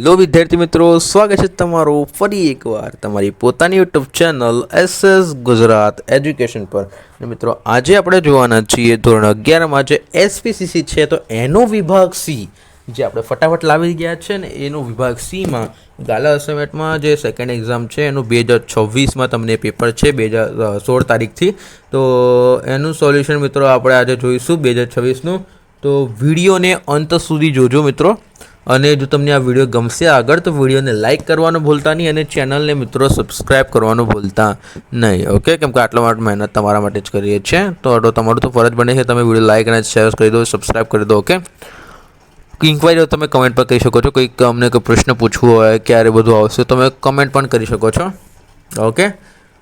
Hello વિદ્યાર્થી મિત્રો, સ્વાગત છે તમારું ફરી એકવાર તમારી પોતાની YouTube channel SS Gujarat education પર. અને મિત્રો, આજે આપણે જોવાના છીએ ધોરણ અગિયારમાં જે એસપીસીસી છે, તો એનો વિભાગ સી જે આપણે ફટાફટ લાવી ગયા છે ને, એનો વિભાગ સીમાં ગાલા અસાઇનમેન્ટમાં જે સેકન્ડ એક્ઝામ છે, એનું બે હજાર છવ્વીસમાં તમને પેપર છે, બે હજાર સોળ તારીખથી. તો, એનું સોલ્યુશન મિત્રો, આપણે આજે જોઈશું બે હજાર છવ્વીસનું. તો વિડીયોને અંત સુધી જોજો મિત્રો. અને જો તમને આ વીડિયો ગમશે આગળ, તો વિડીયોને લાઇક કરવાનું ભૂલતા નહીં અને ચેનલને મિત્રો સબસ્ક્રાઇબ કરવાનું ભૂલતા નહીં. ઓકે કેમ કે આટલા માટે મહેનત તમારા માટે જ કરીએ છીએ. તો તમારું તો ફરજ બને છે. તમે વીડિયો લાઇક અને શેર કરી દો સબસ્ક્રાઇબ કરી દો ઓકે ઇન્ક્વાયરી તમે કમેન્ટ પર કહી શકો છો. કંઈક અમને કોઈ પ્રશ્ન પૂછવો હોય, ક્યારે બધું આવશે તમે કમેન્ટ પણ કરી શકો છો. ઓકે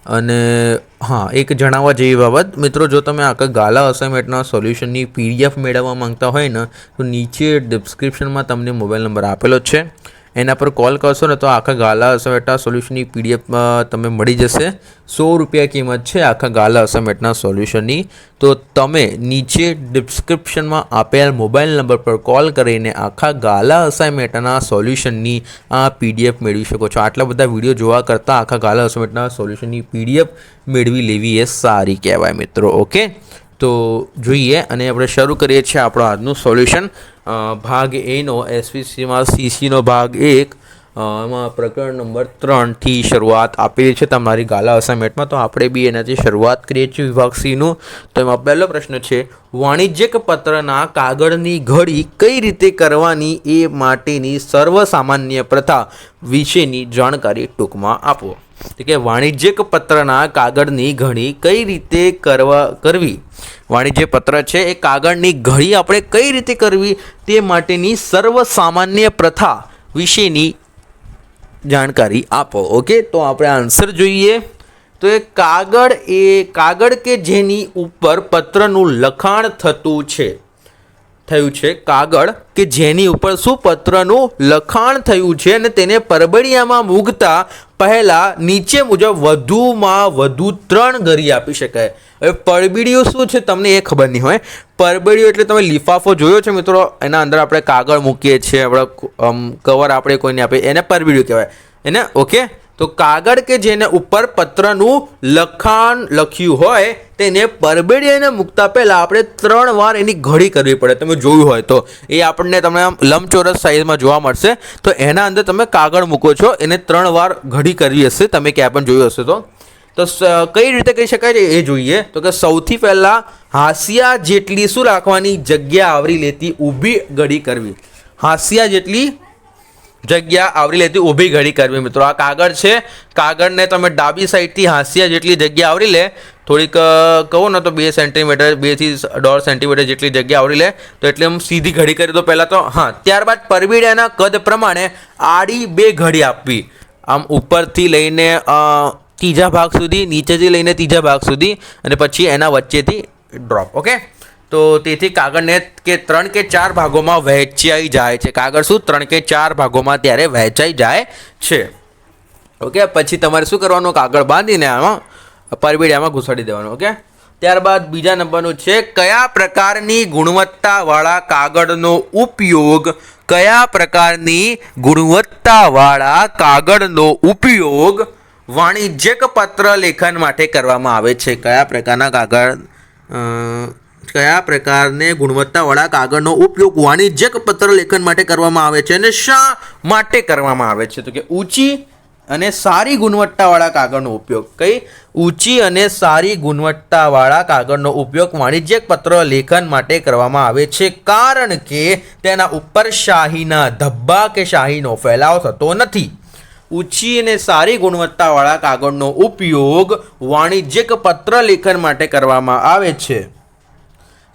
અને હા, એક જણાવવા જેવી બાબત. મિત્રો, જો તમે આખા ગાલા અસાઇનમેન્ટના સોલ્યુશનની પીડીએફ મેળવવા માંગતા હોય ને, તો નીચે ડિસ્ક્રિપ્શનમાં તમને મોબાઈલ નંબર આપેલો છે. એના પર કોલ કરશો ને તો આખા ગાલા અસમેટના સોલ્યુશનની પીડીએફમાં તમે મળી જશે. સો રૂપિયા કિંમત છે આખા ગાલા અસાઇનમેન્ટના સોલ્યુશનની તો તમે નીચે ડિસ્ક્રિપ્શનમાં આપેલ મોબાઈલ નંબર પર કોલ કરીને આખા ગાલા અસાઇનમેન્ટના સોલ્યુશનની આ પીડીએફ મેળવી શકો છો. આટલા બધા વીડિયો જોવા કરતાં આખા ગાલા અસાઇમેટના સોલ્યુશનની પીડીએફ મેળવી લેવી એ સારી કહેવાય મિત્રો ઓકે તો જોઈએ અને આપણે શરૂ કરીએ છીએ આપણો આજનું સોલ્યુશન ભાગ એનો એસવીસીમાં સીસીનો ભાગ એક. એમાં પ્રકરણ નંબર ત્રણથી શરૂઆત આપેલી છે તમારી ગાલા અસાઇનમેન્ટમાં. તો આપણે બી એનાથી શરૂઆત કરીએ છીએ વિભાગ સીનું તો એમાં પહેલો પ્રશ્ન છે, વાણિજ્યક પત્રના કાગળની ઘડી કઈ રીતે કરવાની એ માટેની સર્વસામાન્ય પ્રથા વિશેની જાણકારી ટૂંકમાં આપો. એટલે કે વાણિજ્યક પત્રના કાગળની ઘડી કઈ રીતે કરવા, કરવી? વાણિજ્ય પત્ર છે, એ કાગળની ઘડી આપણે કઈ રીતે કરવી તે માટેની સર્વસામાન્ય પ્રથા વિશેની જાણકારી આપો, ઓકે? તો આપણે આન્સર જોઈએ. તો એ કાગળ એ કાગળ કે જેની ઉપર પત્રનું લખાણ થતું છે. થયું છે કાગળ કે જેની ઉપર શું પત્રનું લખાણ થયું છે અને તેને પરબડિયામાં મૂકતા પહેલાં નીચે મુજબ વધુમાં વધુ ત્રણ ઘરી આપી શકાય. હવે પરબીડિયું શું છે તમને એ ખબર નહીં હોય. પરબડીઓ એટલે તમે લિફાફો જોયો છે મિત્રો? એના અંદર આપણે કાગળ મૂકીએ છીએ, આપણે કવર આપણે કોઈને આપીએ. એને પરબીડિયું કહેવાય. એને ઓકે તો કાગળ કે જેને ઉપર પત્રનું લખાણ લખ્યું હોય, તેને પરબેડીને મૂકતા પહેલાં આપણે ત્રણ વાર એની ઘડી કરવી પડે. તમે જોયું હોય તો. એ આપણને તમને લંબચોરસ સાઇઝમાં જોવા મળશે. તો એના અંદર તમે કાગળ મૂકો છો, એને ત્રણ વાર ઘડી કરવી હશે. તમે ક્યાં પણ જોયું હશે તો. તો કઈ રીતે કહી શકાય એ જોઈએ. તો કે સૌથી પહેલાં હાંસિયા જેટલી શું રાખવાની? જગ્યા આવરી લેતી, ઊભી ઘડી કરવી. હાંસિયા જેટલી જગ્યા આવરી લેતી ઊભી ઘડી કરવી મિત્રો. આ કાગળ છે. કાગળને તમે ડાબી સાઈડથી હાંસિયા જેટલી જગ્યા આવરી લે, થોડીક કહું ને તો બે સેન્ટીમીટર બેથી દોઢ સેન્ટીમીટર જેટલી જગ્યા આવરી લે, તો એટલે આમ સીધી ઘડી કરી તો પહેલાં તો. હા, ત્યારબાદ પરબીડિયાના કદ પ્રમાણે આડી બે ઘડી આપવી. આમ ઉપરથી લઈને ત્રીજા ભાગ સુધી, નીચેથી લઈને ત્રીજા ભાગ સુધી, અને પછી એના વચ્ચેથી ડ્રોપ ઓકે તો તેથી કાગળને કે ત્રણ કે ચાર ભાગોમાં વહેંચાઈ જાય છે. કાગળ શું? ત્રણ કે ચાર ભાગોમાં ત્યારે વહેંચાઈ જાય છે. ઓકે? પછી તમારે શું કરવાનું? કાગળ બાંધીને આમાં પરબીડિયામાં ઘૂસાડી દેવાનું. ઓકે? ત્યારબાદ બીજા નંબરનું છે, કયા પ્રકારની ગુણવત્તાવાળા કાગળનો ઉપયોગ, કયા પ્રકારની ગુણવત્તાવાળા કાગળનો ઉપયોગ વાણિજ્યક પત્ર લેખન માટે કરવામાં આવે છે? કયા પ્રકારના કાગળ કયા પ્રકારને ગુણવત્તાવાળા કાગળનો ઉપયોગ વાણિજ્યક પત્ર લેખન માટે કરવામાં આવે છે અને શા માટે કરવામાં આવે છે? તો કે ઊંચી અને સારી ગુણવત્તાવાળા કાગળનો ઉપયોગ. કઈ? ઊંચી અને સારી ગુણવત્તાવાળા કાગળનો ઉપયોગ વાણિજ્યક પત્ર લેખન માટે કરવામાં આવે છે. કારણ કે તેના ઉપર શાહીના ધબ્બા કે શાહીનો ફેલાવ થતો નથી. ઊંચી અને સારી ગુણવત્તાવાળા કાગળનો ઉપયોગ વાણિજ્યક પત્ર લેખન માટે કરવામાં આવે છે.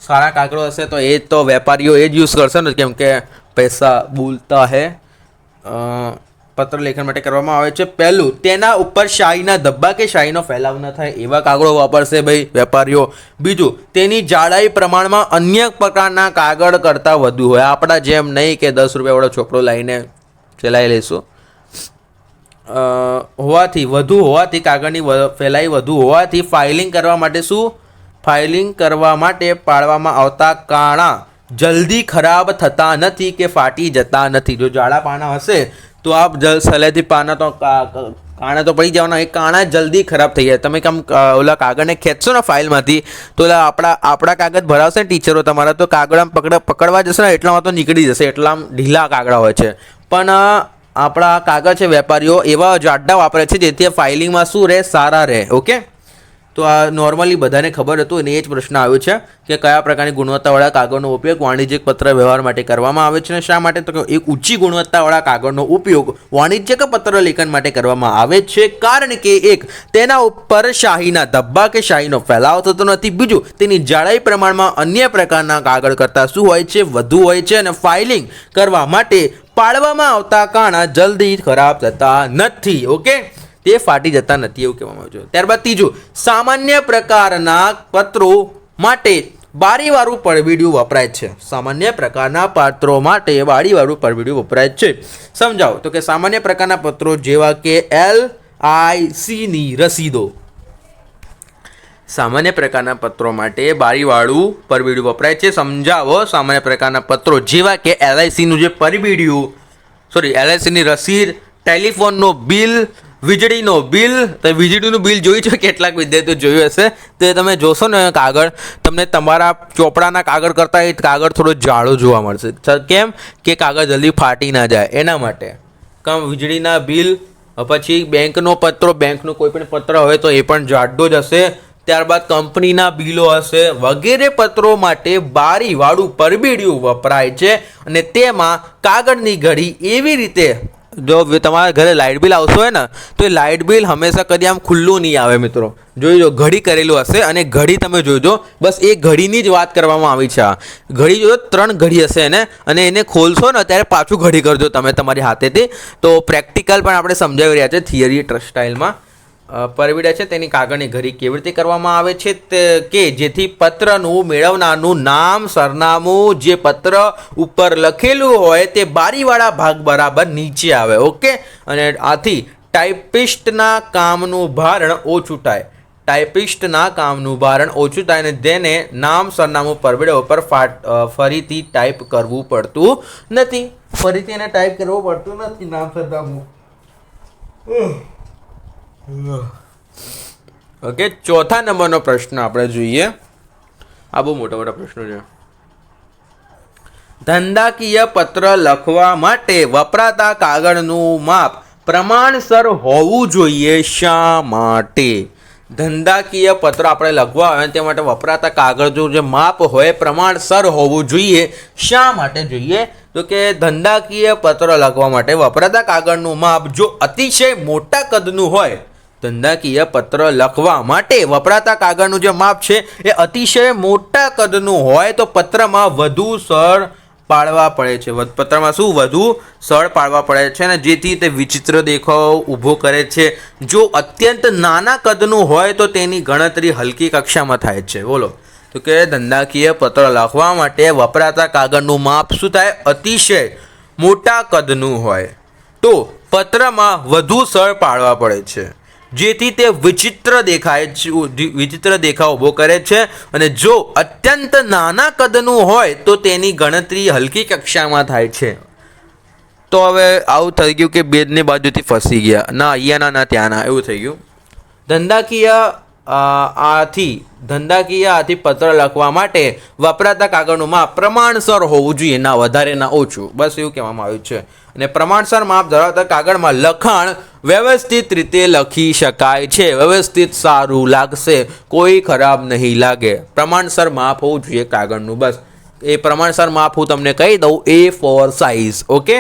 સારા કાગળો હશે તો એ તો વેપારીઓ એ જ યુઝ કરશે ને, કેમ કે પૈસા બોલતા હે. પત્ર લેખન માટે કરવામાં આવે છે. પહેલું, તેના ઉપર શાહીના ધબ્બા કે શાહીનો ફેલાવ ન થાય એવા કાગળો વાપરશે ભાઈ વેપારીઓ. બીજું, તેની જાડાઈ પ્રમાણમાં અન્ય પ્રકારના કાગળ કરતાં વધુ હોય. આપણા જેમ નહીં કે દસ રૂપિયાવાળો છોકરો લાવીને ચલાવી લઈશું. હોવાથી, વધુ હોવાથી કાગળની ફેલાઈ વધુ હોવાથી ફાઇલિંગ કરવા માટે શું? ફાઇલિંગ કરવા માટે પાડવામાં આવતા કાણા જલ્દી ખરાબ થતા નથી કે ફાટી જતા નથી. જો જાડા પાના હશે તો આપ જલ સહેલેથી પાના તો કાણા તો પડી જવાના. એ કાણા જલ્દી ખરાબ થઈ જાય. તમે કેમ ઓલા કાગળને ખેંચશો ને ફાઇલમાંથી, તો ઓલા આપણા આપણા કાગળ ભરાવશે ને ટીચરો તમારા, તો કાગળ પકડ, પકડવા જશે ને એટલામાં તો નીકળી જશે. એટલા ઢીલા કાગડા હોય છે. પણ આપણા કાગળ છે, વેપારીઓ એવા જાડા વાપરે છે જેથી ફાઇલિંગમાં શું રહે? સારા રહે. ઓકે? તો આ નોર્મલી બધાને ખબર હતું અને એ જ પ્રશ્ન આવ્યો છે કે કયા પ્રકારની ગુણવત્તાવાળા કાગળનો ઉપયોગ વાણિજ્યિક પત્ર વ્યવહાર માટે કરવામાં આવે છે અને શા માટે? તો કે એક ઊંચી ગુણવત્તાવાળા કાગળનો ઉપયોગ વાણિજ્યક પત્ર લેખન માટે કરવામાં આવે છે. કારણ કે એક, તેના ઉપર શાહીના ધબ્બા કે શાહીનો ફેલાવો થતો નથી. બીજું, તેની જાડાઈ પ્રમાણમાં અન્ય પ્રકારના કાગળ કરતાં શું હોય છે? વધુ હોય છે અને ફાઇલિંગ કરવા માટે પાડવામાં આવતા કાણા જલ્દી ખરાબ થતા નથી. ઓકે? તે ફાટી જતા નથી એવું કહેવામાં આવ્યું છે. ત્યારબાદ ત્રીજું, સામાન્ય પ્રકારના પત્રો માટે બારીવાળું પરબીડિયું વપરાય છે. સામાન્ય પ્રકારના પાત્રો માટે બારીવાળું પરબીડિયું વપરાય છે. સમજાવો, તો કે સામાન્ય પ્રકારના પત્રો જેવા કે એલ આઈ સીની રસીદો. સામાન્ય પ્રકારના પત્રો માટે બારીવાળું પરબીડિયું વપરાય છે. સમજાવો, સામાન્ય પ્રકારના પત્રો જેવા કે એલઆઈસીનું જે પરબીડિયું સોરી એલઆઈસીની રસીદ, ટેલિફોનનો બિલ વીજળીનો બિલ, તો વીજળીનું બિલ જોયું છે? કેટલાક વિદ્યાર્થીઓ જોયું હશે. તો તમે જોશો ને કાગળ તમને તમારા ચોપડાના કાગળ કરતાં એ કાગળ થોડો જાડો જોવા મળશે. કેમ કે કાગળ જલ્દી ફાટી ના જાય, એના માટે. કમ વીજળીના બિલ પછી બેંકનો પત્રો, બેંકનો કોઈ પણ પત્ર હોય તો એ પણ જાડો જ હશે. ત્યારબાદ કંપનીના બિલો હશે, વગેરે પત્રો માટે બારીવાળું પરબીડિયું વપરાય છે. અને તેમાં કાગળની ઘડી એવી રીતે જો તમારા ઘરે લાઇટ બિલ આવતું હોય ને, તો એ લાઇટ બિલ હંમેશા કદી આમ ખુલ્લું નહીં આવે મિત્રો. જોઈજો ઘડી કરેલું હશે અને ઘડી તમે જોજો, બસ એ ઘડીની જ વાત કરવામાં આવી છે આ. ઘડી જોજો, ત્રણ ઘડી હશે એને, અને એને ખોલશો ને, ત્યારે પાછું ઘડી કરજો તમે તમારી હાથેથી. તો પ્રેક્ટિકલ પણ આપણે સમજાવી રહ્યા છે થિયરી ટ્રસ્ટ સ્ટાઇલમાં પરવીડા છે, તેની કાગળની ઘડી કેવી રીતે કરવામાં આવે છે કે જેથી પત્રનું મેળવનારનું નામ, સરનામું, જે પત્ર ઉપર લખેલું હોય, તે બારીવાળા ભાગ બરાબર નીચે આવે, ઓકે? અને આથી ટાઈપિસ્ટના કામનું ભારણ ઓછું થાય. ટાઈપિસ્ટના કામનું ભારણ ઓછું થાય અને તેને નામ, સરનામું પરબેડા ઉપર ફરીથી ટાઈપ કરવું પડતું નથી. ફરીથી એને ટાઈપ કરવું પડતું નથી, નામ, સરનામું. ઓકે ચોથા નંબરનો પ્રશ્ન આપણે જોઈએ. આ બહુ મોટા મોટા પ્રશ્નો છે. ધંધાકીય પત્ર લખવા માટે વપરાતા કાગળનું માપ પ્રમાણસર હોવું જોઈએ શા માટે? ધંધાકીય પત્ર આપણે લખવા હોય તે માટે વપરાતા કાગળનું જે માપ હોય પ્રમાણસર હોવું જોઈએ શા માટે જોઈએ? તો કે ધંધાકીય પત્ર લખવા માટે વપરાતા કાગળનું માપ જો અતિશય મોટા કદનું હોય ધંધાકીય પત્ર લખવા માટે વપરાતા કાગળનું જે માપ છે એ અતિશય મોટા કદનું હોય તો પત્રમાં વધુ સળ પાડવા પડે છે. પત્રમાં શું? વધુ સળ પાડવા પડે છે અને જેથી તે વિચિત્ર દેખાવ ઊભો કરે છે. જો અત્યંત નાના કદનું હોય તો તેની ગણતરી હલકી કક્ષામાં થાય છે. બોલો. તો કે ધંધાકીય પત્ર લખવા માટે વપરાતા કાગળનું માપ શું થાય? અતિશય મોટા કદનું હોય. તો પત્રમાં વધુ સળ પાડવા પડે છે. જેથી તે વિચિત્ર દેખાય વિચિત્ર દેખાવ ઊભો કરે છે. અને જો અત્યંત નાના કદનું હોય, તો તેની ગણતરી હલકી કક્ષામાં થાય છે. તો હવે આવું થઈ ગયું કે બેદની બાજુથી ફસી ગયા. ના અહીંયાના ના ત્યાંના એવું થઈ ગયું. ધંધાકીય આથી ધંધાકીય આથી પત્ર લખવા માટે વપરાતા કાગળનું માપ પ્રમાણસર હોવું જોઈએ. ના, વધારે, ના, ઓછું. બસ એવું કહેવામાં આવ્યું છે. અને પ્રમાણસર માપ ધરાવતા કાગળમાં લખાણ વ્યવસ્થિત રીતે લખી શકાય છે. વ્યવસ્થિત સારું લાગશે, કોઈ ખરાબ નહીં લાગે. પ્રમાણસર માપ હોવું જોઈએ કાગળનું, બસ. એ પ્રમાણસર માપ હું તમને કહી દઉં એ ફોર સાઇઝ ઓકે?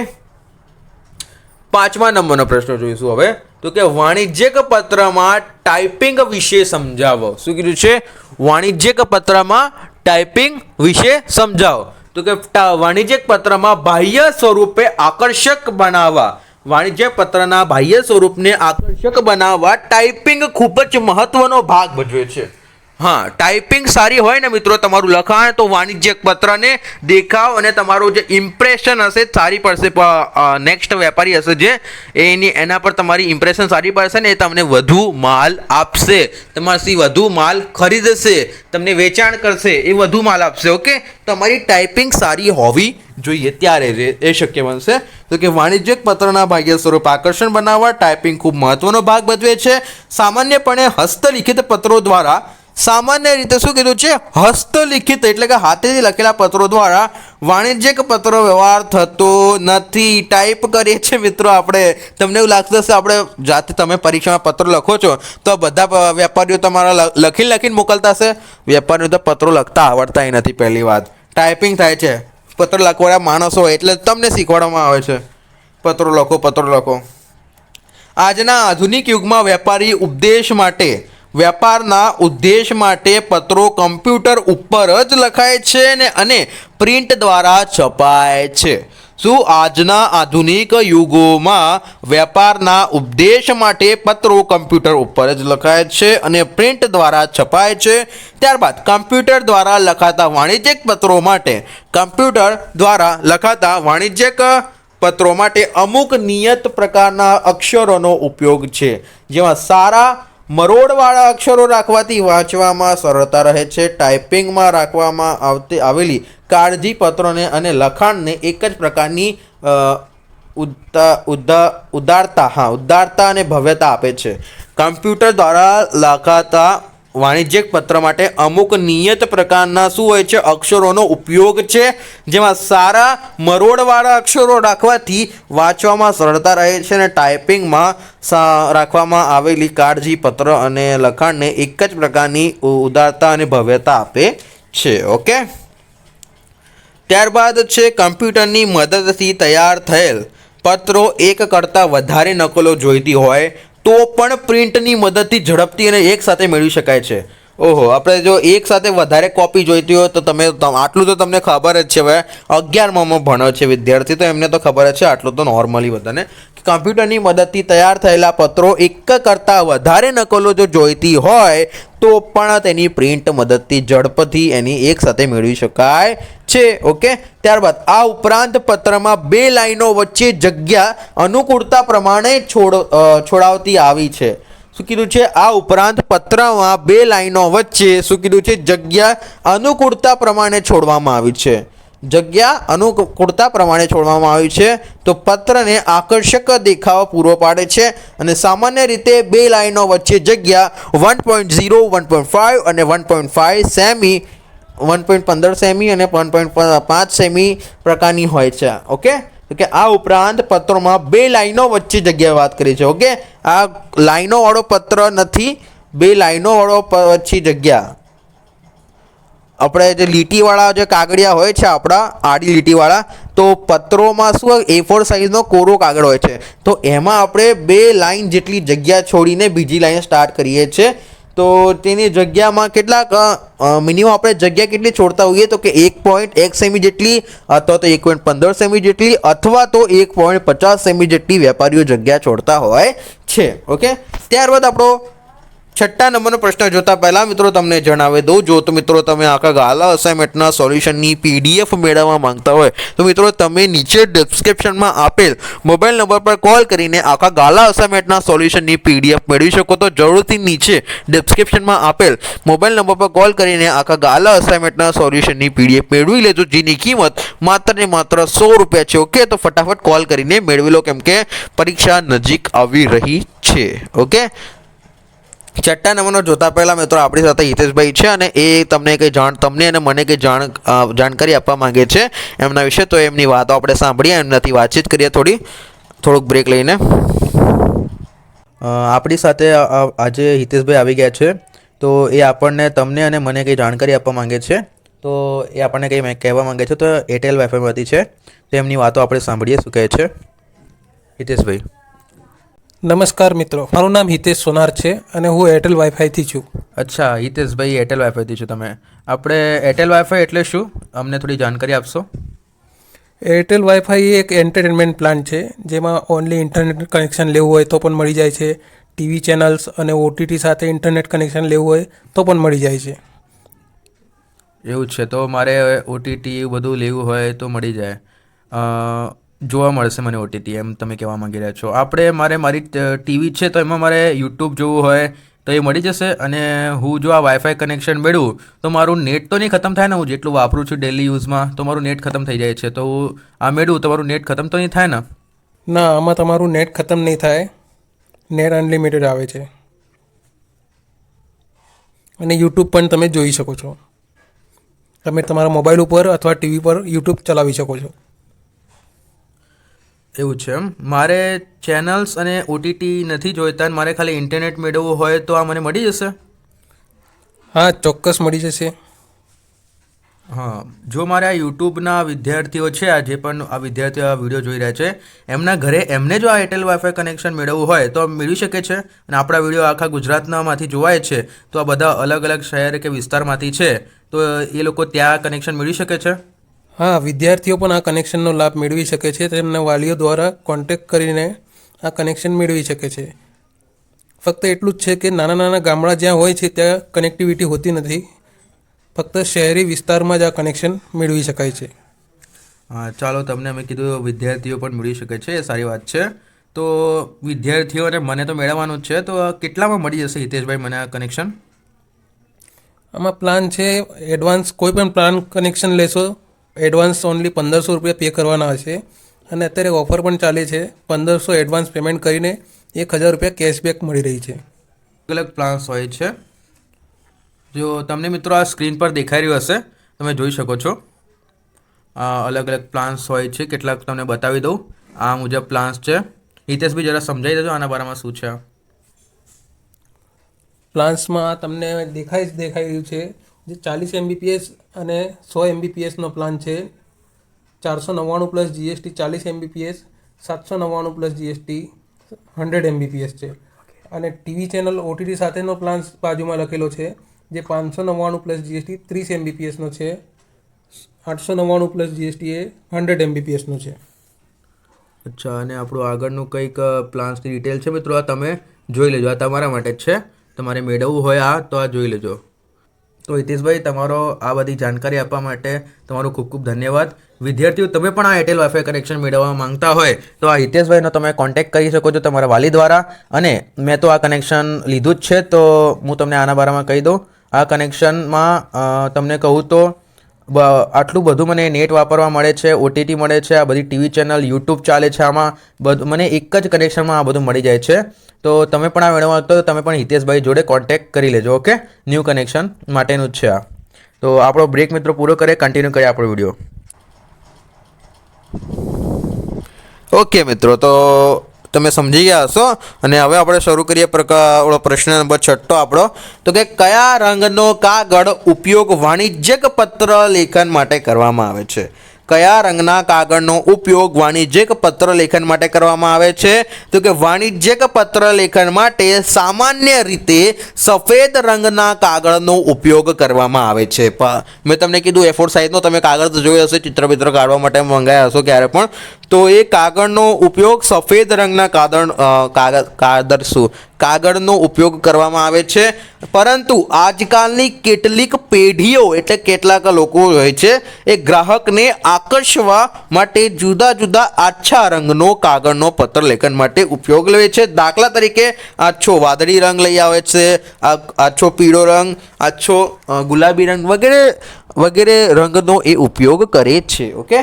પાંચમા નંબરનો પ્રશ્ન જોઈશું હવે. તો કે વાણિજ્યક પત્રમાં ટાઈપિંગ વિશે સમજાવો. શું કીધું છે? વાણિજ્યક પત્રમાં ટાઈપિંગ વિશે સમજાવો. તો કે વાણિજ્યક પત્રમાં બાહ્ય સ્વરૂપે આકર્ષક બનાવવા. વાણિજ્ય પત્રના બાહ્ય સ્વરૂપને આકર્ષક બનાવવા ટાઈપિંગ ખૂબ જ મહત્વનો ભાગ ભજવે છે. હા ટાઈપિંગ સારી હોય ને મિત્રો તમારું લખાણ, તો વાણિજ્યક પત્રને દેખાવ અને તમારું જે ઇમ્પ્રેશન હશે સારી પડશે. નેક્સ્ટ વેપારી હશે જે એની, એના પર તમારી ઇમ્પ્રેશન સારી પડશે ને એ તમને વધુ માલ આપશે. તમારાથી વધુ માલ ખરીદશે, તમને વેચાણ કરશે, એ વધુ માલ આપશે ઓકે તમારી ટાઈપિંગ સારી હોવી જોઈએ, ત્યારે એ- શક્ય બનશે. તો કે વાણિજ્યક પત્રના ભાગ્ય સ્વરૂપ આકર્ષણ બનાવવા ટાઈપિંગ ખૂબ મહત્વનો ભાગ ભજવે છે. સામાન્યપણે હસ્તલિખિત પત્રો દ્વારા સામાન્ય રીતે શું કીધું છે? હસ્તલિખિત એટલે કે હાથેથી લખેલા પત્રો દ્વારા વાણિજ્યક પત્રો વ્યવહાર થતો નથી. ટાઈપ કરીએ છીએ મિત્રો આપણે. તમને એવું લાગતું હશે આપણે જાતે તમે પરીક્ષામાં પત્રો લખો છો, તો બધા વેપારીઓ તમારા લખી લખીને મોકલતા હશે? વેપારીઓ તો પત્રો લખતા આવડતા નથી પહેલી વાત. ટાઈપિંગ થાય છે. પત્ર લખવાળા માણસો હોય એટલે તમને શીખવાડવામાં આવે છે. પત્રો લખો પત્રો લખો. આજના આધુનિક યુગમાં વેપારી ઉપદેશ માટે વેપારના ઉદ્દેશ માટે પત્રો કમ્પ્યુટર ઉપર જ લખાય છે ને અને પ્રિન્ટ દ્વારા છપાય છે. શું આજના આધુનિક યુગોમાં વેપારના ઉપદેશ માટે પત્રો કમ્પ્યુટર ઉપર જ લખાય છે અને પ્રિન્ટ દ્વારા છપાય છે? ત્યારબાદ કમ્પ્યુટર દ્વારા લખાતા વાણિજ્યક પત્રો માટે કમ્પ્યુટર દ્વારા લખાતા વાણિજ્યક પત્રો માટે અમુક નિયત પ્રકારના અક્ષરોનો ઉપયોગ છે. જેમાં સારા મરોડવાળા અક્ષરો રાખવાથી વાંચવામાં સરળતા રહે છે. ટાઈપિંગમાં રાખવામાં આવતી આવેલી કાળજી પત્રોને અને લખાણને એક જ પ્રકારની અ, ઉદ્દા ઉદ્દા ઉદારતા હા ઉદારતા અને ભવ્યતા આપે છે. કમ્પ્યુટર દ્વારા લખાતા વાણિજ્યક પત્ર માટે અમુક નિયત પ્રકારના શું હોય છે, અક્ષરોનો ઉપયોગ છે, જેમાં સારા મરોડવાળા અક્ષરો રાખવાથી વાંચવામાં સરળતા રહે છે અને ટાઈપિંગમાં રાખવામાં આવેલી કાળજી પત્ર અને લખાણને એક જ પ્રકારની ઉદારતા અને ભવ્યતા આપે છે, ઓકે? ત્યારબાદ છે, કમ્પ્યુટરની મદદથી તૈયાર થયેલ પત્રો એક કરતાં વધારે નકલો જોઈતી હોય તો પણ પ્રિન્ટની મદદથી ઝડપથી અને એકસાથે મેળવી શકાય છે. ઓહો, આપણે જો એક સાથે વધારે કોપી જોઈતી હોય તો તમે આટલું તો તમને ખબર જ છે હવે. અગિયારમાં ભણો છે વિદ્યાર્થી, તો એમને તો ખબર જ છે આટલું તો નોર્મલી બધાને. કમ્પ્યુટરની મદદથી તૈયાર થયેલા પત્રો એક કરતાં વધારે નકલો જો જોઈતી હોય, તો પણ તેની પ્રિન્ટ મદદથી ઝડપથી એની એક સાથે મેળવી શકાય છે, ઓકે? ત્યારબાદ, આ ઉપરાંત પત્રમાં બે લાઈનો વચ્ચે જગ્યા અનુકૂળતા પ્રમાણે છોડ છોડાવતી આવી છે. શું કીધું છે? આ ઉપરાંત પત્રમાં બે લાઈનો વચ્ચે શું કીધું છે? જગ્યા અનુકૂળતા પ્રમાણે છોડવામાં આવી છે. જગ્યા અનુકૂળતા પ્રમાણે છોડવામાં આવી છે. તો પત્રને આકર્ષક દેખાવ પૂરો પાડે છે અને સામાન્ય રીતે બે લાઈનો વચ્ચે જગ્યા one point zero, one point five અને વન પોઈન્ટ ફાઇવ સેમી, વન પોઈન્ટ પંદર સેમી અને વન પોઈન્ટ પાંચ સેમી પ્રકારની હોય છે. ઓકે? તો કે આ ઉપરાંત પત્રોમાં બે લાઈનો વચ્ચે જગ્યાએ વાત કરી છે, ઓકે? આ લાઈનોવાળો પત્ર નથી, બે લાઈનોવાળો વચ્ચે જગ્યા. આપણે જે લીટીવાળા જે કાગળિયા હોય છે આપણા, આડી લીટીવાળા, તો પત્રોમાં શું એ ફોર સાઇઝનો કોરો કાગળ હોય છે. તો એમાં આપણે બે લાઈન જેટલી જગ્યા છોડીને બીજી લાઈન સ્ટાર્ટ કરીએ છીએ. તો તેની જગ્યામાં કેટલાક મિનિમમ આપણે જગ્યા કેટલી છોડતા હોઈએ તો કે એક પોઈન્ટ એક સેમી જેટલી, અથવા તો એક પોઈન્ટ પંદર સેમી જેટલી, અથવા તો એક પોઈન્ટ પચાસ સેમી જેટલી વેપારીઓ જગ્યા છોડતા હોય છે. ઓકે? ત્યારબાદ આપણો છઠ્ઠા નંબરનો પ્રશ્ન જોતા પહેલાં મિત્રો તમને જણાવી દઉં, જો તો મિત્રો તમે આખા ગાલા અસાઇનમેન્ટના સોલ્યુશનની પીડીએફ મેળવવા માંગતા હોય, તો મિત્રો તમે નીચે ડિસ્ક્રિપ્શનમાં આપેલ મોબાઈલ નંબર પર કોલ કરીને આખા ગાલા અસાઇનમેન્ટના સોલ્યુશનની પીડીએફ મેળવી શકો. તો જરૂરથી નીચે ડિસ્ક્રિપ્શનમાં આપેલ મોબાઈલ નંબર પર કોલ કરીને આખા ગાલા અસાઇનમેન્ટના સોલ્યુશનની પીડીએફ મેળવી લેજો, જેની કિંમત માત્ર ને માત્ર સો રૂપિયા છે ઓકે તો ફટાફટ કોલ કરીને મેળવી લો, કેમ કે પરીક્ષા નજીક આવી રહી છે ઓકે છઠ્ઠા નંબરનો જોતા પહેલાં મિત્રો આપણી સાથે હિતેશભાઈ છે અને એ તમને કંઈ જાણ, તમને અને મને કંઈ જાણ જાણકારી આપવા માગે છે એમના વિશે, તો એમની વાતો આપણે સાંભળીએ, એમનાથી વાતચીત કરીએ થોડી. થોડુંક બ્રેક લઈને. આપણી સાથે આજે હિતેશભાઈ આવી ગયા છે, તો એ આપણને તમને અને મને કંઈ જાણકારી આપવા માગે છે, તો એ આપણને કંઈ કહેવા માંગે છે, તો એરટેલ વાઈફાઈમાંથી છે, તો એમની વાતો આપણે સાંભળીએ શું કહે છે. હિતેશભાઈ. નમસ્કાર મિત્રો મારું નામ હિતેશ સોનાર છે અને હું એરટેલ વાઈફાઈથી છું. અચ્છા હિતેશભાઈ એરટેલ વાઈફાઈથી છો તમે. આપણે એરટેલ વાઈફાઈ એટલે શું? અમને થોડી જાણકારી આપશો? એરટેલ વાઈફાઈ એક એન્ટરટેનમેન્ટ પ્લાન છે જેમાં ઓનલી ઇન્ટરનેટ કનેક્શન લેવું હોય તો પણ મળી જાય છે. ટીવી ચેનલ્સ અને ઓટીટી સાથે ઇન્ટરનેટ કનેક્શન લેવું હોય તો પણ મળી જાય છે. એવું જ છે તો મારે ઓટીટી બધું લેવું હોય તો મળી જાય. જોવા મળશે મને ઓટીટી એમ તમે કહેવા માંગી રહ્યા છો. આપણે, મારે મારી ટીવી છે તો એમાં મારે યુટ્યુબ જોવું હોય તો એ મળી જશે અને હું જો આ વાઈફાઈ કનેક્શન મેળવું તો મારું નેટ તો નહીં ખતમ થાય ને હું જેટલું વાપરું છું ડેલી યુઝમાં તો મારું નેટ ખતમ થઈ જાય છે. તો આ મેળવું તો મારું નેટ ખતમ તો નહીં થાય ને? ના, આમાં તમારું નેટ ખતમ નહીં થાય. નેટ અનલિમિટેડ આવે છે. અને યુટ્યુબ પણ તમે જોઈ શકો છો. તમે તમારા મોબાઈલ ઉપર અથવા ટીવી પર યુટ્યુબ ચલાવી શકો છો. એવું છે એમ? મારે ચેનલ્સ અને ઓટીટી નથી જોઈતા અને મારે ખાલી ઇન્ટરનેટ મેળવવું હોય તો આ મને મળી જશે? હા ચોક્કસ મળી જશે. હા. જો મારે આ યુટ્યુબના વિદ્યાર્થીઓ છે આ જે પણ આ વિદ્યાર્થીઓ આ વીડિયો જોઈ રહ્યા છે એમના ઘરે એમને જો આ એરટેલ વાઈફાઈ કનેક્શન મેળવવું હોય તો મેળવી શકે છે? અને આપણા વીડિયો આખા ગુજરાતનામાંથી જોવાય છે તો આ બધા અલગ અલગ શહેર કે વિસ્તારમાંથી છે તો એ લોકો ત્યાં કનેક્શન મેળવી શકે છે? હા વિદ્યાર્થીઓ પણ આ કનેક્શનનો લાભ મેળવી શકે છે. તેમના વાલીઓ દ્વારા કોન્ટેક્ટ કરીને આ કનેક્શન મેળવી શકે છે. ફક્ત એટલું જ છે કે નાના નાના ગામડા જ્યાં હોય છે ત્યાં કનેક્ટિવિટી હોતી નથી. ફક્ત શહેરી વિસ્તારમાં જ આ કનેક્શન મેળવી શકાય છે. હા ચાલો તમને અમે કીધું વિદ્યાર્થીઓ પણ મેળવી શકે છે એ સારી વાત છે. તો વિદ્યાર્થીઓને મને તો મેળવવાનું જ છે. તો કેટલામાં મળી જશે હિતેશભાઈ મને આ કનેક્શન આમાં પ્લાન છે એડવાન્સ કોઈ પણ પ્લાન કનેક્શન લેશો એડવાન્સ ઓનલી પંદરસો રૂપિયા પે કરવાના હશે. અને અત્યારે ઓફર પણ ચાલે છે. પંદરસો એડવાન્સ પેમેન્ટ કરીને એક હજાર રૂપિયા કેશબેક મળી રહી છે. અલગ અલગ પ્લાન્સ હોય છે. જો તમને મિત્રો આ સ્ક્રીન પર દેખાઈ રહ્યું હશે તમે જોઈ શકો છો. આ અલગ અલગ પ્લાન્સ હોય છે. કેટલાક તમને બતાવી દઉં. આ મુજબ પ્લાન્સ છે. હિતેશભાઈ જરા સમજાવી દેજો આના બારામાં શું છે પ્લાન્સમાં તમને દેખાઈ જ દેખાઈ રહ્યું છે. જે ચાલીસ એમબીપીએસ અને સો એમબીપીએસનો પ્લાન છે. ચારસો નવ્વાણું પ્લસ જીએસટી ચાલીસ એમબીપીએસ સાતસો નવ્વાણું પ્લસ જીએસટી હંડ્રેડ એમબીપીએસ છે. અને ટીવી ચેનલ ઓટીટી સાથેનો પ્લાન બાજુમાં લખેલો છે જે પાંચસો નવ્વાણું પ્લસ જીએસટી ત્રીસ એમબીપીએસનો છે. આઠસો નવ્વાણું પ્લસ જીએસટી એ હંડ્રેડ એમબીપીએસનો છે. અચ્છા અને આપણું આગળનું કંઈક પ્લાન્સની ડિટેલ છે મિત્રો આ તમે જોઈ લેજો. આ તમારા માટે જ છે. તમારે મેળવવું હોય આ તો આ જોઈ લેજો. તો હિતેશભાઈ, તમારો આ બધી જાણકારી આપવા માટે તમારો ખૂબ ખૂબ ધન્યવાદ. વિદ્યાર્થીઓ, તમે પણ આ એરટેલ વાઈફાઈ કનેક્શન મેળવવા માંગતા હોય, તો આ હિતેશભાઈનો તમે કોન્ટેક્ટ કરી શકો છો તમારા વાલી દ્વારા. અને મેં તો આ કનેક્શન લીધું જ છે, તો હું તમને આના બારામાં કહી દઉં. આ કનેક્શનમાં તમને કહું તો આટલું બધું મને નેટ વાપરવા મળે છે ઓટીટી મળે છે, આ બધી ટીવી ચેનલ યુટ્યુબ ચાલે છે, આમાં બધું, મને એક જ કનેક્શનમાં આ બધું મળી જાય છે. તો તમે પણ આ મેળવવા તો તમે પણ હિતેશભાઈ જોડે કોન્ટેક્ટ કરી લેજો ઓકે ન્યૂ કનેક્શન માટેનું જ છે આ. તો આપણો બ્રેક મિત્રો પૂરો કરે કન્ટિન્યુ કરીએ આપણો વીડિયો ઓકે મિત્રો, તો તમે સમજી ગયા હશો? અને હવે આપણે શરૂ કરીએ પ્રશ્ન નંબર છઠ્ઠો આપણો. તો કે કયા રંગનો કાગળ ઉપયોગ વાણિજ્યક પત્ર લેખન માટે કરવામાં આવે છે? કયા રંગના કાગળનો ઉપયોગ વાણિજ્યક પત્ર લેખન માટે કરવામાં આવે છે? તો કે વાણિજ્યિક પત્ર લેખન માટે સામાન્ય રીતે સફેદ રંગના કાગળનો ઉપયોગ કરવામાં આવે છે. મેં તમને કીધું એફોર સાઇઝનો તમે કાગળ તો જોયો હશે ચિત્ર બિત્ર કાઢવા માટે મંગાયા હશો ક્યારે પણ. તો એ કાગળનો ઉપયોગ સફેદ રંગના કાગળ કાગળ કાગળ, શું? કાગળનો ઉપયોગ કરવામાં આવે છે. પરંતુ આજકાલની કેટલીક પેઢીઓ, એટલે કેટલાક લોકો હોય છે, એ ગ્રાહકને આકર્ષવા માટે જુદા જુદા આછા રંગનો કાગળનો પત્ર લેખન માટે ઉપયોગ લે છે. દાખલા તરીકે, આછો વાદળી રંગ લઈ આવે છે આછો પીળો રંગ, આછો ગુલાબી રંગ વગેરે વગેરે રંગનો એ ઉપયોગ કરે છે, ઓકે?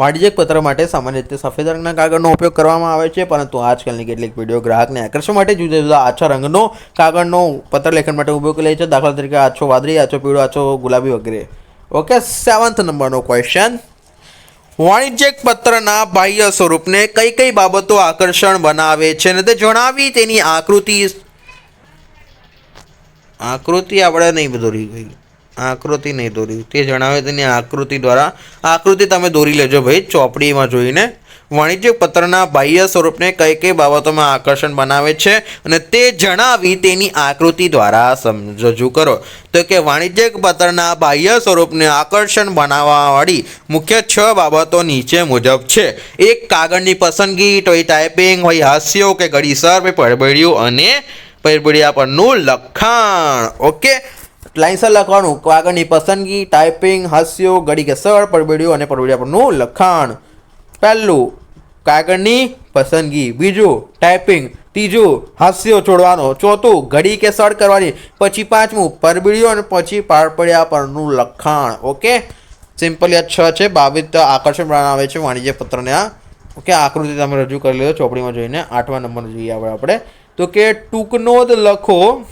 વાણિજ્યક પત્ર માટે સામાન્ય રીતે સફેદ રંગના કાગળનો ઉપયોગ કરવામાં આવે છે, પરંતુ આજકાલની કેટલીક વીડિયો ગ્રાહકને આકર્ષવા માટે જુદા જુદા આછા રંગનો કાગળનો પત્ર લેખન માટે ઉપયોગ લે છે. દાખલા તરીકે આછો વાદળી, આછો પીળો, આછો ગુલાબી વગેરે. ઓકે સેવન્થ નંબરનો ક્વેશ્ચન વાણિજ્યક પત્રના બાહ્ય સ્વરૂપને કઈ કઈ બાબતો આકર્ષણ બનાવે છે? અને તે જણાવી તેની આકૃતિ આકૃતિ આપણે નહીં, બધું રહી ગઈ આકૃતિ નહીં દોરી. તે જણાવે તેની આકૃતિ દ્વારા. આકૃતિ તમે દોરી લેજો ભાઈ, ચોપડીમાં જોઈને. વાણિજ્ય પત્રના બાહ્ય સ્વરૂપને કઈ કઈ બાબતોમાં આકર્ષણ બનાવે છે અને તે જણાવી તેની આકૃતિ દ્વારા સમ રજૂ કરો. તો કે વાણિજ્ય પત્રના બાહ્ય સ્વરૂપને આકર્ષણ બનાવવાવાળી મુખ્ય છ બાબતો નીચે મુજબ છે. એક, કાગળની પસંદગી તો ટાઈપિંગ હોય હાસ્યો કે ઘડીસર પછી પડબડ્યું અને પરબડિયા પરનું લખાણ. ઓકે? લાઇન્સર લખવાનું કાગળની પસંદગી, ટાઈપિંગ, હાસ્યો, ઘડી કે સર પરબીડિયું અને પરબીડિયા પરનું લખાણ. પહેલું, કાગળની પસંદગી. બીજું, ટાઈપિંગ. ત્રીજું, હાસ્યો છોડવાનો. ચોથું, ઘડી કે સળ કરવાની. પછી પાંચમું પરબીડિયું અને પછી પારપડિયા પરનું લખાણ. ઓકે? સિમ્પલ આ છ છે. બાવીસ આકર્ષણ બનાવે છે વાણિજ્ય પત્રને આ ઓકે, આકૃતિ તમે રજૂ કરી લીધો. ચોપડીમાં જોઈને આઠમા નંબર જોઈએ આપણે આપણે. તો કે ટૂંકનો જ લખો.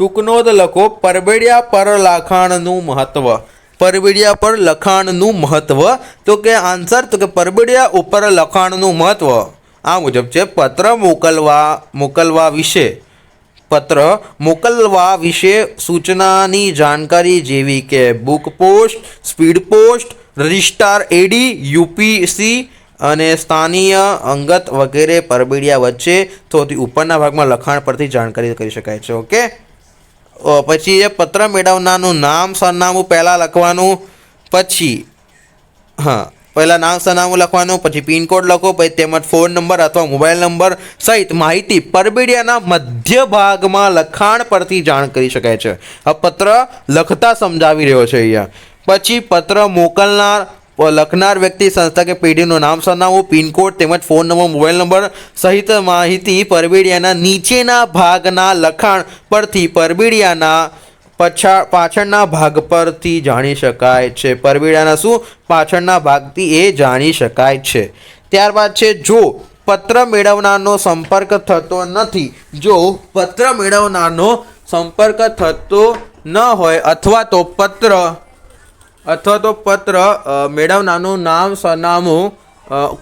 ટૂંકનોદ લખો પરબેડિયા પર લખાણનું મહત્વ. પરબેડિયા પર લખાણનું મહત્વ? તો કે આન્સર, તો કે પરબેડિયા ઉપર લખાણનું મહત્વ. આ મુજબ છે, પત્ર મોકલવા મોકલવા વિશે. પત્ર મોકલવા વિશે સૂચનાની જાણકારી જેવી કે book post, speed post, registrar AD, UPC અને સ્થાનીય અંગત વગેરે પરબેડિયા વચ્ચે તો ઉપરના ભાગમાં લખાણ પરથી જાણકારી કરી શકાય છે, ઓકે? પછી એ પત્ર મેળવનારનું નામ, સરનામું પહેલાં લખવાનું, પછી, હા, પહેલાં નામ, સરનામું લખવાનું, પછી પિનકોડ લખો, પછી તેમજ ફોન નંબર અથવા મોબાઈલ નંબર સહિત માહિતી પરબીડિયાના મધ્ય ભાગમાં લખાણ પરથી જાણ કરી શકાય છે. આ પત્ર લખતા સમજાવી રહ્યો છે અહીંયા. પછી પત્ર મોકલનાર લખનાર વ્યક્તિ સંસ્થા કે પેઢીનું નામ સરનામું, પિનકોડ તેમજ ફોન નંબર, મોબાઈલ નંબર સહિત માહિતી પરબીડિયાના નીચેના ભાગના લખાણ પરથી પરબીડિયાના પછા પાછળના ભાગ પરથી જાણી શકાય છે. પરબીડાના શું? પાછળના ભાગથી એ જાણી શકાય છે. ત્યારબાદ છે, જો પત્ર મેળવનારનો સંપર્ક થતો નથી, જો પત્ર મેળવનારનો સંપર્ક થતો ન હોય અથવા તો પત્ર અથવા તો પત્ર મેળવનારનું નામ, સરનામું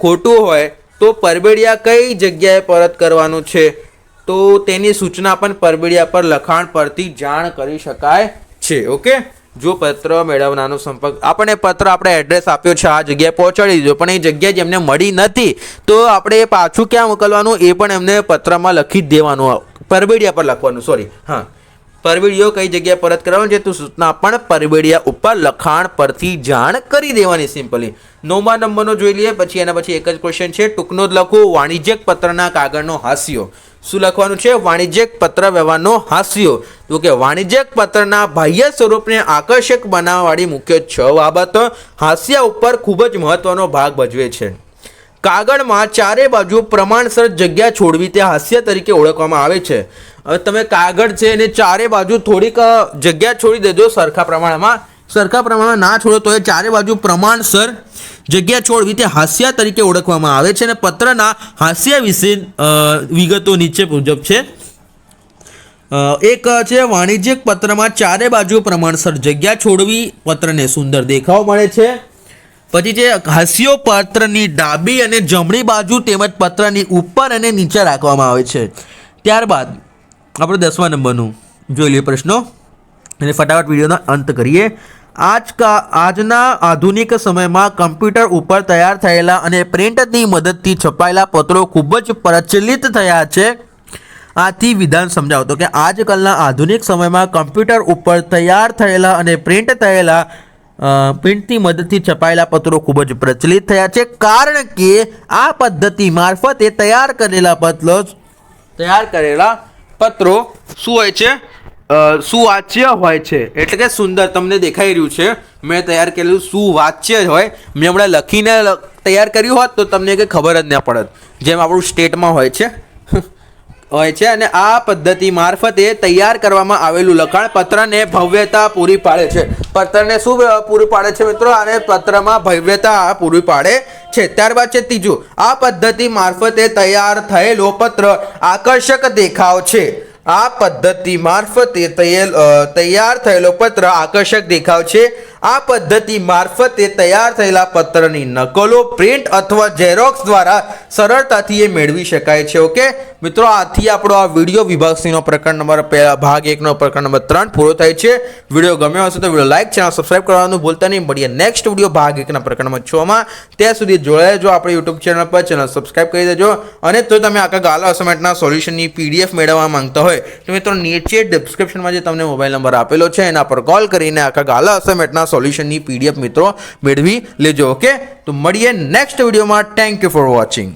ખોટું હોય, તો પરબેડિયા કઈ જગ્યાએ પરત કરવાનું છે? તો તેની સૂચના પણ પરબેડિયા પર લખાણ પરથી જાણ કરી શકાય છે, ઓકે? જો પત્ર મેળવનારનો સંપર્ક આપણે પત્ર, આપણે એડ્રેસ આપ્યો છે, આ જગ્યાએ પહોંચાડી દીધો, પણ એ જગ્યા જેમને મળી નથી, તો આપણે પાછું ક્યાં મોકલવાનું? એ પણ એમને પત્રમાં લખી દેવાનું પરબેડિયા પર લખવાનું સોરી હા. પરબેડિયો કઈ જગ્યાએ પરત કરવાનું છે? તો સૂચના પણ પરબેડિયા ઉપર લખાણ પરથી જાણ કરી દેવાની સિમ્પલી. નવમા નંબરનો જોઈ લઈએ, પછી એના પછી એક જ ક્વેશ્ચન છે, ટૂંકનો જ લખો, વાણિજ્યક પત્રના કાગળનો હાસ્યો. શું લખવાનું છે? વાણિજ્યક પત્ર વ્યવહારનો હાસ્યો. તો કે વાણિજ્યક પત્રના બાહ્ય સ્વરૂપને આકર્ષક બનાવવાવાળી મુખ્ય છ બાબતો, હાસ્ય ઉપર ખૂબ જ મહત્વનો ભાગ ભજવે છે. કાગળમાં ચારે બાજુ પ્રમાણસર જગ્યા છોડવી તે હાસ્ય તરીકે ઓળખવામાં આવે છે. હવે તમે કાગળ છે એને ચારે બાજુ થોડીક જગ્યા છોડી દેજો સરખા પ્રમાણમાં. સરખા પ્રમાણમાં ના છોડો તો એ ચારે બાજુ પ્રમાણસર જગ્યા છોડવી તે હાસ્ય તરીકે ઓળખવામાં આવે છે અને પત્રના હાસ્ય વિશે વિગતો નીચે મુજબ છે. એક છે વાણિજ્યક પત્રમાં ચારે બાજુ પ્રમાણસર જગ્યા છોડવી. પત્રને સુંદર દેખાવ મળે છે. પછી જે હાસ્યો પત્રની ડાબી અને જમણી બાજુ તેમજ પત્રની ઉપર અને નીચે રાખવામાં આવે છે. ત્યારબાદ આપણે દસમા નંબરનું જોઈ લઈએ પ્રશ્નો. અને ફટાફટ વિડીયોનો અંત કરીએ. આજકા આજના આધુનિક સમયમાં કમ્પ્યુટર ઉપર તૈયાર થયેલા અને પ્રિન્ટની મદદથી છપાયેલા પત્રો ખૂબ જ પ્રચલિત થયા છે. આથી વિધાન સમજાવતો કે આજકાલના આધુનિક સમયમાં કમ્પ્યુટર ઉપર તૈયાર થયેલા અને પ્રિન્ટ થયેલા પ્રિન્ટની મદદથી છપાયેલા પત્રો ખૂબ જ પ્રચલિત થયા છે, કારણ કે આ પદ્ધતિ મારફતે તૈયાર કરેલા પત્રો તૈયાર કરેલા પત્રો શું હોય છે? સુવાચ્ય હોય છે. એટલે કે સુંદર, તમને દેખાઈ રહ્યું છે. મેં તૈયાર કરેલું સુવાચ્ય હોય. મેં હમણાં લખીને તૈયાર કર્યું હોત તો તમને કંઈ ખબર જ ન પડત. જેમ આપણું સ્ટેટમાં હોય છે. હોય છે અને આ પદ્ધતિ મારફતે તૈયાર કરવામાં આવેલું લખાણ પત્રને ભવ્યતા પૂરી પાડે છે. પત્રને શું પૂરી પાડે છે મિત્રો? અને પત્રમાં ભવ્યતા પૂરી પાડે છે. ત્યારબાદ છે ત્રીજું, આ પદ્ધતિ મારફતે તૈયાર થયેલો પત્ર આકર્ષક દેખાવ છે. આ પદ્ધતિ મારફતે તૈયાર થયેલો પત્ર આકર્ષક દેખાવ છે. આ પદ્ધતિ મારફતે તૈયાર થયેલા પત્રની નકલો, પ્રિન્ટ અથવા ઝેરોક્સ દ્વારા સરળતાથી એ મેળવી શકાય છે, ઓકે? મિત્રો, આથી આપણો આ વીડિયો વિભાગ પ્રકરણ નંબર પહેલા ભાગ એકનો પ્રકરણ નંબર ત્રણ પૂરો થાય છે. વીડિયો ગમ્યો હશે તો વીડિયો લાઈક, ચેનલ સબસ્ક્રાઇબ કરવાનું ભૂલતા નહીં. મળીએ નેક્સ્ટ વીડિયો ભાગ એકના પ્રકરણ નંબર છમાં ત્યાં સુધી જોડાયા જો આપણી યુટ્યુબ ચેનલ પર. ચેનલ સબસ્ક્રાઇબ કરી દેજો. અને તો તમે આખા ગાલા અસમેન્ટના સોલ્યુશનની પીડીએફ મેળવવા માંગતા હોય, તો મિત્રો, નીચે ડિસ્ક્રિપ્શનમાં જે તમને મોબાઈલ નંબર આપેલો છે, એના પર કોલ કરીને આખા ગાલા અસાઇનમેન્ટના સોલ્યુશનની પીડીએફ મિત્રો મેળવી લેજો ઓકે? તો મળીએ નેક્સ્ટ વિડીયોમાં થેન્ક યુ ફોર વોચિંગ